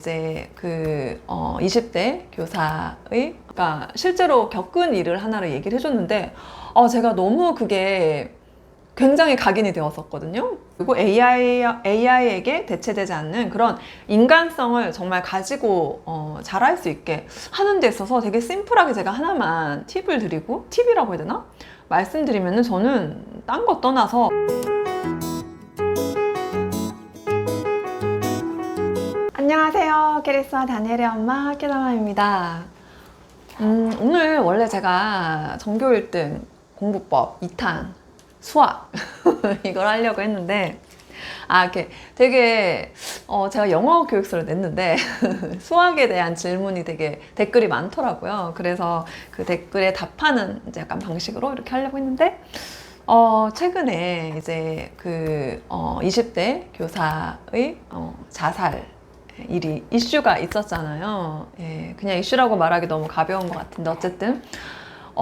이제 그 어, 20대 교사의 그러니까 실제로 겪은 일을 하나를 얘기를 해줬는데 어, 제가 너무 그게 굉장히 각인이 되었었거든요. 그리고 AI, AI에게 대체되지 않는 그런 인간성을 정말 가지고 어, 잘할 수 있게 하는 데 있어서 되게 심플하게 제가 하나만 팁을 드리고 팁이라고 해야 되나? 말씀드리면은 저는 딴 거 떠나서 안녕하세요. 캐리스와 다니엘의 엄마 깨다마입니다. 음, 오늘 원래 제가 전교 1등 공부법 2탄 수학 이걸 하려고 했는데 아, 이렇게 되게 어, 제가 영어 교육서를 냈는데 수학에 대한 질문이 되게 댓글이 많더라고요. 그래서 그 댓글에 답하는 약간 방식으로 이렇게 하려고 했는데 어, 최근에 이제 그 어, 20대 교사의 어, 자살 일이 이슈가 있었잖아요. 예, 그냥 이슈라고 말하기 너무 가벼운 것 같은데 어쨌든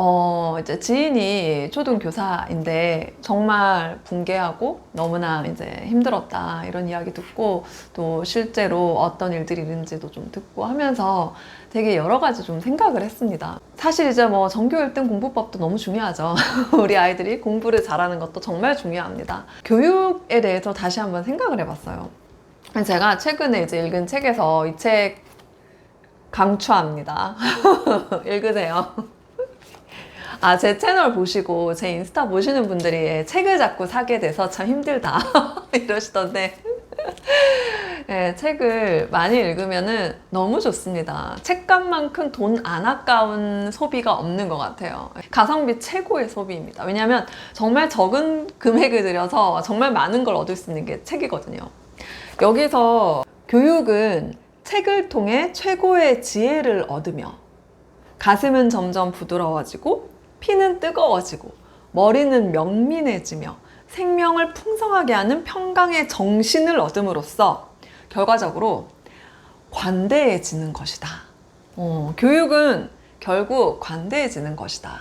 어, 이제 지인이 초등 교사인데 정말 붕괴하고 너무나 이제 힘들었다 이런 이야기 듣고 또 실제로 어떤 일들이 있는지도 좀 듣고 하면서 되게 여러 가지 좀 생각을 했습니다. 사실 이제 뭐 전교 1등 공부법도 너무 중요하죠. 우리 아이들이 공부를 잘하는 것도 정말 중요합니다. 교육에 대해서 다시 한번 생각을 해봤어요. 제가 최근에 이제 읽은 책에서 이 책 강추합니다. 읽으세요. 아, 제 채널 보시고 제 인스타 보시는 분들이 책을 자꾸 사게 돼서 참 힘들다 이러시던데 네, 책을 많이 읽으면은 너무 좋습니다. 책값만큼 돈 안 아까운 소비가 없는 것 같아요. 가성비 최고의 소비입니다. 왜냐하면 정말 적은 금액을 들여서 정말 많은 걸 얻을 수 있는 게 책이거든요. 여기서 교육은 책을 통해 최고의 지혜를 얻으며 가슴은 점점 부드러워지고 피는 뜨거워지고 머리는 명민해지며 생명을 풍성하게 하는 평강의 정신을 얻음으로써 결과적으로 관대해지는 것이다. 어, 교육은 결국 관대해지는 것이다.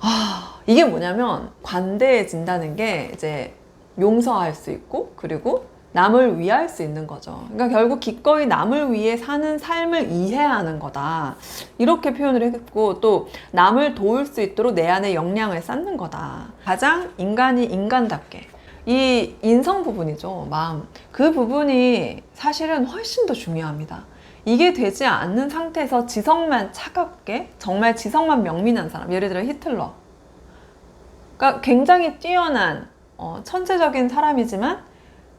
아, 이게 뭐냐면 관대해진다는 게 이제 용서할 수 있고 그리고 남을 위할 수 있는 거죠. 그러니까 결국 기꺼이 남을 위해 사는 삶을 이해하는 거다. 이렇게 표현을 했고 또 남을 도울 수 있도록 내 안에 역량을 쌓는 거다. 가장 인간이 인간답게 이 인성 부분이죠. 마음. 그 부분이 사실은 훨씬 더 중요합니다. 이게 되지 않는 상태에서 지성만 차갑게 정말 지성만 명민한 사람 예를 들어 히틀러 그러니까 굉장히 뛰어난 어, 천재적인 사람이지만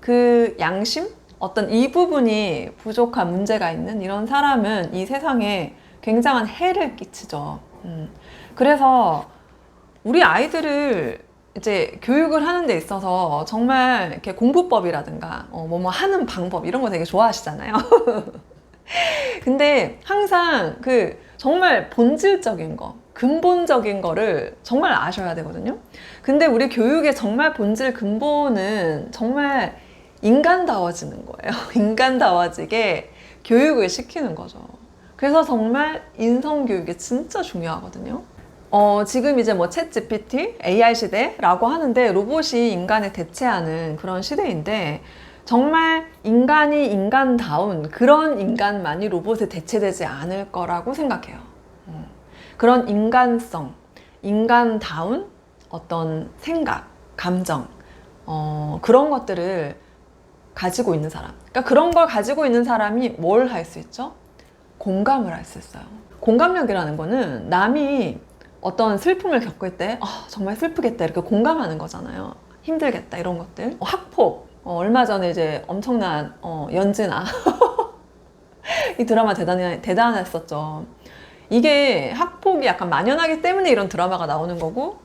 그 양심? 어떤 이 부분이 부족한 문제가 있는 이런 사람은 이 세상에 굉장한 해를 끼치죠. 음. 그래서 우리 아이들을 이제 교육을 하는 데 있어서 정말 이렇게 공부법이라든가 어, 뭐뭐 하는 방법 이런 거 되게 좋아하시잖아요. 근데 항상 그 정말 본질적인 거, 근본적인 거를 정말 아셔야 되거든요. 근데 우리 교육의 정말 본질 근본은 정말 인간다워지는 거예요. 인간다워지게 교육을 시키는 거죠. 그래서 정말 인성 교육이 진짜 중요하거든요. 어, 지금 이제 뭐챗 GPT, AI 시대라고 하는데 로봇이 인간을 대체하는 그런 시대인데 정말 인간이 인간다운 그런 인간만이 로봇에 대체되지 않을 거라고 생각해요. 음. 그런 인간성, 인간다운 어떤 생각, 감정, 어, 그런 것들을 가지고 있는 사람. 그러니까 그런 걸 가지고 있는 사람이 뭘 할 수 있죠? 공감을 할 수 있어요. 공감력이라는 거는 남이 어떤 슬픔을 겪을 때 아, 정말 슬프겠다 이렇게 공감하는 거잖아요. 힘들겠다 이런 것들. 어, 학폭. 어, 얼마 전에 이제 엄청난 어, 연진아 이 드라마 대단 대단했었죠. 이게 학폭이 약간 만연하기 때문에 이런 드라마가 나오는 거고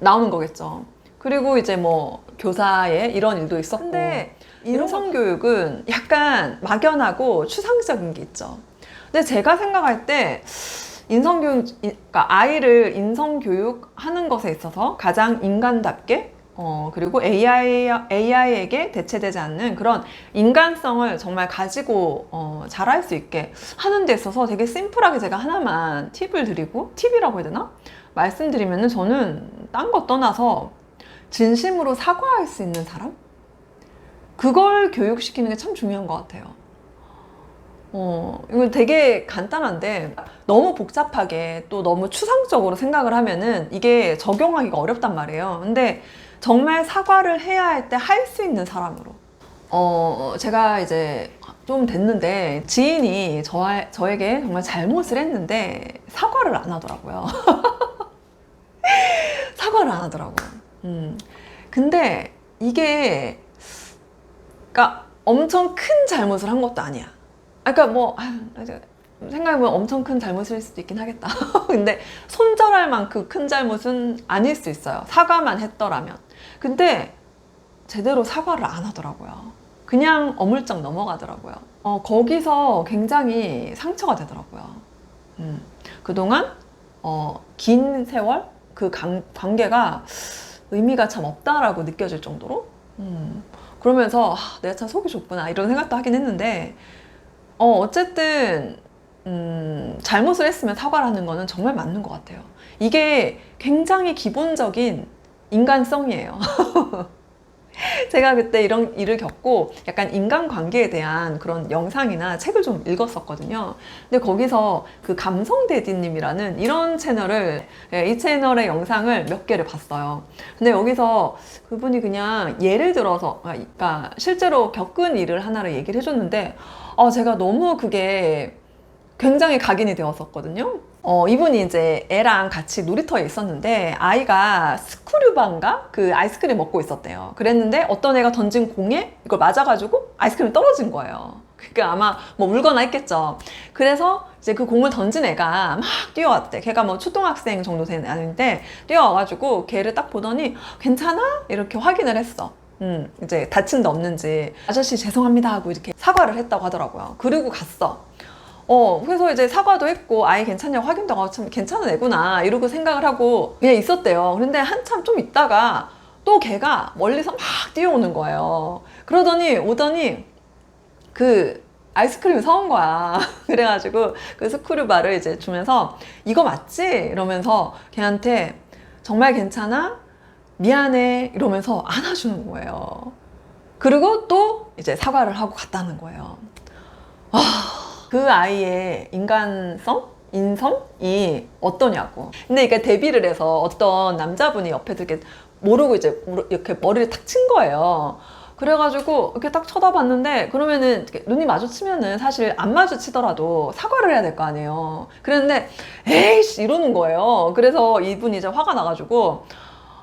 나오는 거겠죠. 그리고 이제 뭐 교사의 이런 일도 있었고. 근데 인성교육은 약간 막연하고 추상적인 게 있죠. 근데 제가 생각할 때 인성교육, 그러니까 아이를 인성교육 하는 것에 있어서 가장 인간답게 어, 그리고 AI, AI에게 대체되지 않는 그런 인간성을 정말 가지고 어, 잘할 수 있게 하는 데 있어서 되게 심플하게 제가 하나만 팁을 드리고, 팁이라고 해야 되나? 말씀드리면은 저는 딴 거 떠나서 진심으로 사과할 수 있는 사람? 그걸 교육시키는 게 참 중요한 것 같아요. 어, 이건 되게 간단한데 너무 복잡하게 또 너무 추상적으로 생각을 하면은 이게 적용하기가 어렵단 말이에요. 근데 정말 사과를 해야 할 때 할 수 있는 사람으로. 어, 제가 이제 좀 됐는데 지인이 저, 저에게 정말 잘못을 했는데 사과를 안 하더라고요. 사과를 안 하더라고요. 음. 근데 이게, 그러니까 엄청 큰 잘못을 한 것도 아니야. 아, 그러니까 뭐, 이제 생각해보면 엄청 큰 잘못일 수도 있긴 하겠다. 근데 손절할 만큼 큰 잘못은 아닐 수 있어요. 사과만 했더라면. 근데 제대로 사과를 안 하더라고요. 그냥 어물쩍 넘어가더라고요. 어, 거기서 굉장히 상처가 되더라고요. 음, 그동안 어, 긴 세월 그 관, 관계가 의미가 참 없다라고 느껴질 정도로 음, 그러면서 아, 내가 참 속이 좁구나 이런 생각도 하긴 했는데 어, 어쨌든 음, 잘못을 했으면 사과를 하는 거는 정말 맞는 것 같아요. 이게 굉장히 기본적인 인간성이에요. 제가 그때 이런 일을 겪고 약간 인간관계에 대한 그런 영상이나 책을 좀 읽었었거든요. 근데 거기서 그 감성대디님이라는 이런 채널을, 예, 이 채널의 영상을 몇 개를 봤어요. 근데 여기서 그분이 그냥 예를 들어서, 아, 그러니까 실제로 겪은 일을 하나를 얘기를 해줬는데, 어, 제가 너무 그게 굉장히 각인이 되었었거든요. 어, 이분이 이제 애랑 같이 놀이터에 있었는데 아이가 스크류바인가 그 아이스크림 먹고 있었대요. 그랬는데 어떤 애가 던진 공에 이걸 맞아가지고 아이스크림이 떨어진 거예요. 그러니까 아마 뭐 울거나 했겠죠. 그래서 이제 그 공을 던진 애가 막 뛰어왔대. 걔가 뭐 초등학생 정도 된 애인데 뛰어와가지고 걔를 딱 보더니 괜찮아? 이렇게 확인을 했어. 음, 이제 다친 데 없는지 아저씨 죄송합니다 하고 이렇게 사과를 했다고 하더라고요. 그리고 갔어. 어, 그래서 이제 사과도 했고, 아이 괜찮냐고 확인도 하고, 참 괜찮은 애구나, 이러고 생각을 하고 그냥 있었대요. 그런데 한참 좀 있다가 또 걔가 멀리서 막 뛰어오는 거예요. 그러더니, 오더니, 그, 아이스크림 사온 거야. 그래가지고 그 스크류바를 이제 주면서 이거 맞지? 이러면서 걔한테 정말 괜찮아? 미안해. 이러면서 안아주는 거예요. 그리고 또 이제 사과를 하고 갔다는 거예요. 아, 그 아이의 인간성? 인성이 어떠냐고. 근데 이게 데뷔를 해서 어떤 남자분이 옆에서 이렇게 모르고 이제 이렇게 머리를 탁 친 거예요. 그래가지고 이렇게 딱 쳐다봤는데 그러면은 눈이 마주치면은 사실 안 마주치더라도 사과를 해야 될 거 아니에요. 그랬는데 에이씨 이러는 거예요. 그래서 이분이 이제 화가 나가지고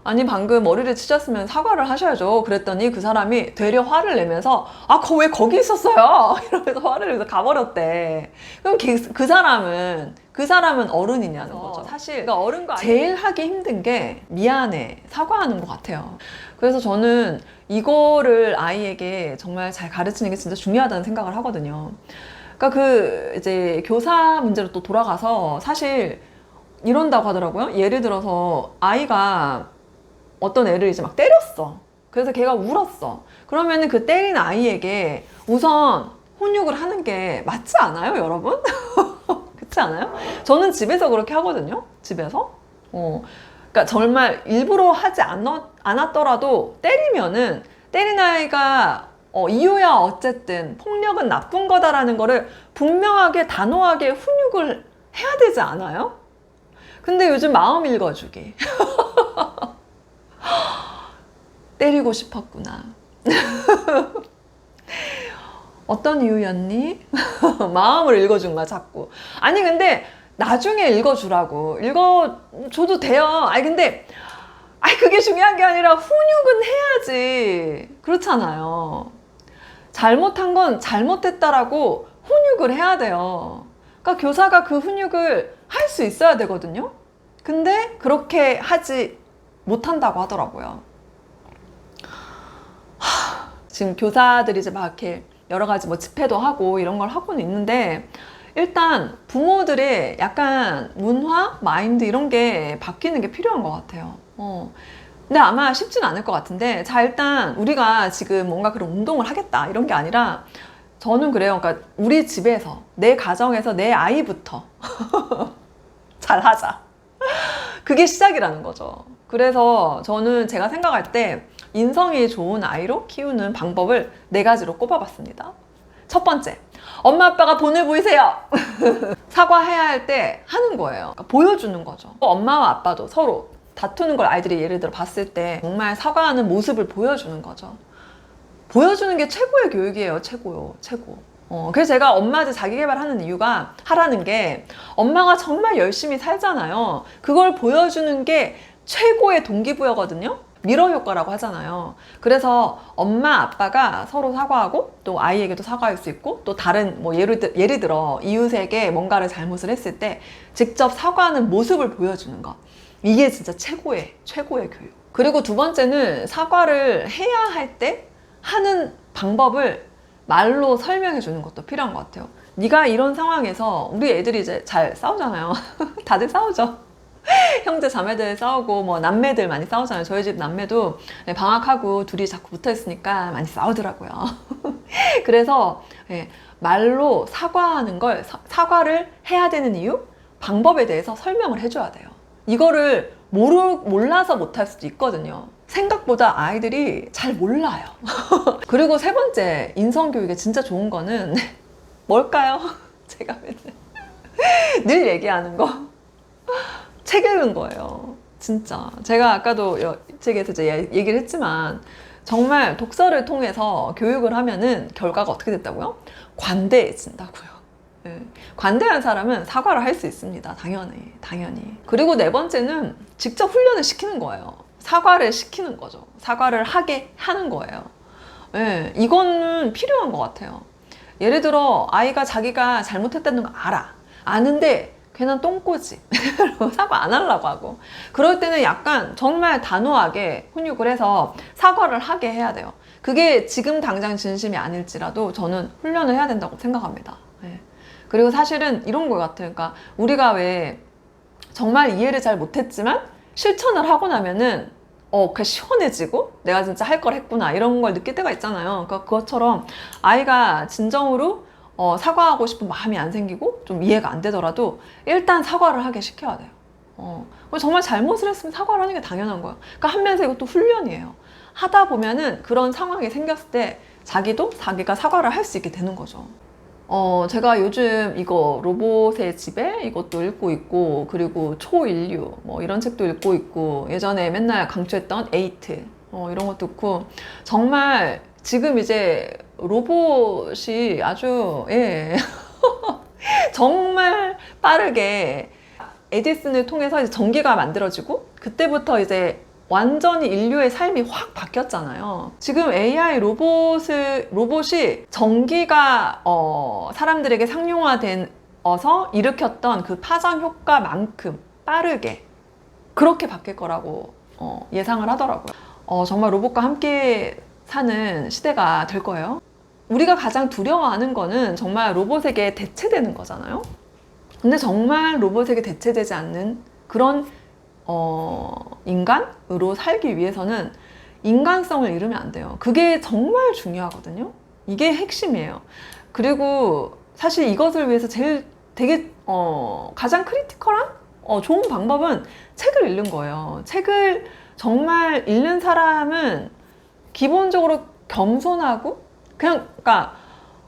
아니 방금 머리를 치셨으면 사과를 하셔야죠. 그랬더니 그 사람이 되려 화를 내면서 아, 거 왜 거기 있었어요? 이러면서 화를 내면서 가버렸대. 그럼 그, 그 사람은 그 사람은 어른이냐는 거죠. 사실 그러니까 어른과 제일 하기 힘든 게 미안해 사과하는 것 같아요. 그래서 저는 이거를 아이에게 정말 잘 가르치는 게 진짜 중요하다는 생각을 하거든요. 그러니까 그 이제 교사 문제로 또 돌아가서 사실 이런다고 하더라고요. 예를 들어서 아이가 어떤 애를 이제 막 때렸어. 그래서 걔가 울었어. 그러면은 그 때린 아이에게 우선 훈육을 하는 게 맞지 않아요, 여러분? 그렇지 않아요? 저는 집에서 그렇게 하거든요. 집에서. 어. 그러니까 정말 일부러 하지 않았, 않았더라도 때리면은 때린 아이가 어, 이유야 어쨌든 폭력은 나쁜 거다라는 거를 분명하게 단호하게 훈육을 해야 되지 않아요? 근데 요즘 마음 읽어주기. 때리고 싶었구나. 어떤 이유였니? 마음을 읽어준 거야, 자꾸. 아니, 근데 나중에 읽어주라고. 읽어줘도 돼요. 아니, 근데, 아니, 그게 중요한 게 아니라 훈육은 해야지. 그렇잖아요. 잘못한 건 잘못했다라고 훈육을 해야 돼요. 그러니까 교사가 그 훈육을 할 수 있어야 되거든요. 근데 그렇게 하지 못한다고 하더라고요. 하, 지금 교사들이 이제 막 이렇게 여러 가지 뭐 집회도 하고 이런 걸 하고는 있는데 일단 부모들의 약간 문화, 마인드 이런 게 바뀌는 게 필요한 것 같아요. 어. 근데 아마 쉽진 않을 것 같은데 자 일단 우리가 지금 뭔가 그런 운동을 하겠다 이런 게 아니라 저는 그래요. 그러니까 우리 집에서 내 가정에서 내 아이부터 잘 하자. 그게 시작이라는 거죠. 그래서 저는 제가 생각할 때 인성이 좋은 아이로 키우는 방법을 네 가지로 꼽아봤습니다. 첫 번째, 엄마 아빠가 본을 보이세요. 사과해야 할 때 하는 거예요. 그러니까 보여주는 거죠. 엄마와 아빠도 서로 다투는 걸 아이들이 예를 들어 봤을 때 정말 사과하는 모습을 보여주는 거죠. 보여주는 게 최고의 교육이에요. 최고요. 최고. 어, 그래서 제가 엄마한테 자기 개발하는 이유가 하라는 게 엄마가 정말 열심히 살잖아요. 그걸 보여주는 게 최고의 동기부여거든요. 미러 효과라고 하잖아요. 그래서 엄마, 아빠가 서로 사과하고 또 아이에게도 사과할 수 있고 또 다른 뭐 예를, 들, 예를 들어 이웃에게 뭔가를 잘못을 했을 때 직접 사과하는 모습을 보여주는 거. 이게 진짜 최고의, 최고의 교육. 그리고 두 번째는 사과를 해야 할 때 하는 방법을 말로 설명해 주는 것도 필요한 것 같아요. 네가 이런 상황에서 우리 애들이 이제 잘 싸우잖아요. 다들 싸우죠. 형제 자매들 싸우고 뭐 남매들 많이 싸우잖아요. 저희 집 남매도 네, 방학하고 둘이 자꾸 붙어 있으니까 많이 싸우더라고요. 그래서 예, 말로 사과하는 걸 사- 사과를 해야 되는 이유, 방법에 대해서 설명을 해줘야 돼요. 이거를 모르, 몰라서 못할 수도 있거든요. 생각보다 아이들이 잘 몰라요. 그리고 세 번째 인성 교육에 진짜 좋은 거는 뭘까요? 제가 맨날 늘 얘기하는 거. 책 읽는 거예요. 진짜. 제가 아까도 여- 책에서 이제 얘- 얘기를 했지만 정말 독서를 통해서 교육을 하면은 결과가 어떻게 됐다고요? 관대해진다고요. 예. 관대한 사람은 사과를 할 수 있습니다. 당연히. 당연히. 그리고 네 번째는 직접 훈련을 시키는 거예요. 사과를 시키는 거죠. 사과를 하게 하는 거예요. 예. 이거는 필요한 것 같아요. 예를 들어 아이가 자기가 잘못했다는 거 알아. 아는데 괜한 똥꼬지. 사과 안 하려고 하고. 그럴 때는 약간 정말 단호하게 훈육을 해서 사과를 하게 해야 돼요. 그게 지금 당장 진심이 아닐지라도 저는 훈련을 해야 된다고 생각합니다. 예. 그리고 사실은 이런 것 같아요. 그러니까 우리가 왜 정말 이해를 잘 못했지만 실천을 하고 나면은 어, 그 시원해지고 내가 진짜 할 걸 했구나 이런 걸 느낄 때가 있잖아요. 그러니까 그것처럼 아이가 진정으로 어, 사과하고 싶은 마음이 안 생기고 좀 이해가 안 되더라도 일단 사과를 하게 시켜야 돼요. 어, 정말 잘못을 했으면 사과를 하는 게 당연한 거예요. 그러니까 하면서 이것도 훈련이에요. 하다 보면은 그런 상황이 생겼을 때 자기도 자기가 사과를 할 수 있게 되는 거죠. 어, 제가 요즘 이거 로봇의 집에 이것도 읽고 있고, 그리고 초인류, 뭐 이런 책도 읽고 있고, 예전에 맨날 강추했던 에이트, 어, 이런 것도 있고, 정말 지금 이제 로봇이 아주, 예. 정말 빠르게 에디슨을 통해서 이제 전기가 만들어지고, 그때부터 이제 완전히 인류의 삶이 확 바뀌었잖아요. 지금 AI 로봇을, 로봇이 전기가 어, 사람들에게 상용화된 어서 일으켰던 그 파장 효과만큼 빠르게 그렇게 바뀔 거라고 어, 예상을 하더라고요. 어, 정말 로봇과 함께 사는 시대가 될 거예요. 우리가 가장 두려워하는 거는 정말 로봇에게 대체되는 거잖아요. 근데 정말 로봇에게 대체되지 않는 그런 어, 인간으로 살기 위해서는 인간성을 잃으면 안 돼요. 그게 정말 중요하거든요. 이게 핵심이에요. 그리고 사실 이것을 위해서 제일 되게 어, 가장 크리티컬한 어, 좋은 방법은 책을 읽는 거예요. 책을 정말 읽는 사람은 기본적으로 겸손하고 그냥 그러니까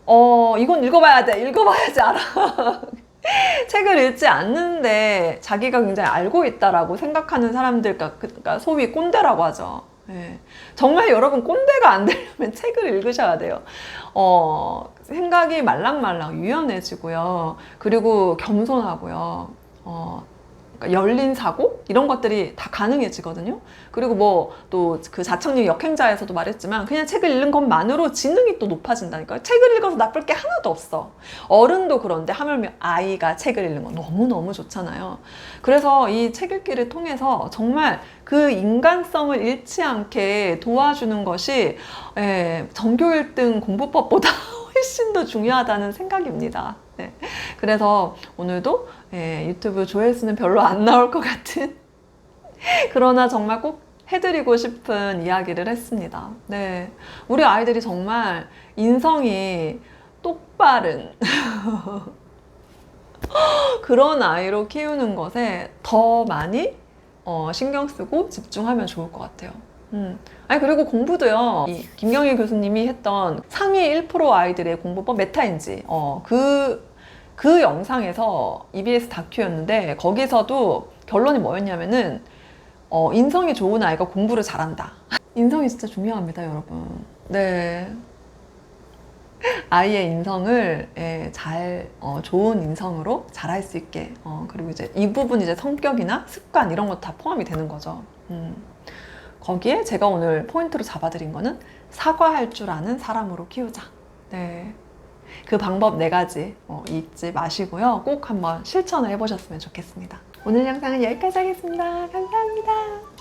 어 이건 읽어봐야 돼 읽어봐야지 알아 책을 읽지 않는데 자기가 굉장히 알고 있다라고 생각하는 사람들, 그러니까 그- 그러니까 소위 꼰대라고 하죠. 예. 정말 여러분 꼰대가 안 되려면 책을 읽으셔야 돼요. 어, 생각이 말랑말랑 유연해지고요. 그리고 겸손하고요. 어, 열린 사고 이런 것들이 다 가능해지거든요. 그리고 뭐 또 그 자청력 역행자에서도 말했지만 그냥 책을 읽는 것만으로 지능이 또 높아진다니까요. 책을 읽어서 나쁠 게 하나도 없어. 어른도 그런데 하물며 아이가 책을 읽는 건 너무너무 좋잖아요. 그래서 이 책 읽기를 통해서 정말 그 인간성을 잃지 않게 도와주는 것이 예, 전교 1등 공부법보다 훨씬 더 중요하다는 생각입니다. 네. 그래서 오늘도 예, 유튜브 조회수는 별로 안 나올 것 같은 그러나 정말 꼭 해드리고 싶은 이야기를 했습니다. 네. 우리 아이들이 정말 인성이 똑바른 그런 아이로 키우는 것에 더 많이 어, 신경 쓰고 집중하면 좋을 것 같아요. 음. 아니 그리고 공부도요. 이 김경일 교수님이 했던 상위 1% 아이들의 공부법 메타인지 어 그 그그 영상에서 EBS 다큐였는데 거기서도 결론이 뭐였냐면은 어, 인성이 좋은 아이가 공부를 잘한다. 인성이 진짜 중요합니다, 여러분. 네. 아이의 인성을 예, 잘 어, 좋은 인성으로 잘할 수 있게 어, 그리고 이제 이 부분 이제 성격이나 습관 이런 것다 포함이 되는 거죠. 음. 거기에 제가 오늘 포인트로 잡아드린 거는 사과할 줄 아는 사람으로 키우자. 네. 그 방법 네 가지 어, 잊지 마시고요. 꼭 한번 실천을 해보셨으면 좋겠습니다. 오늘 영상은 여기까지 하겠습니다. 감사합니다.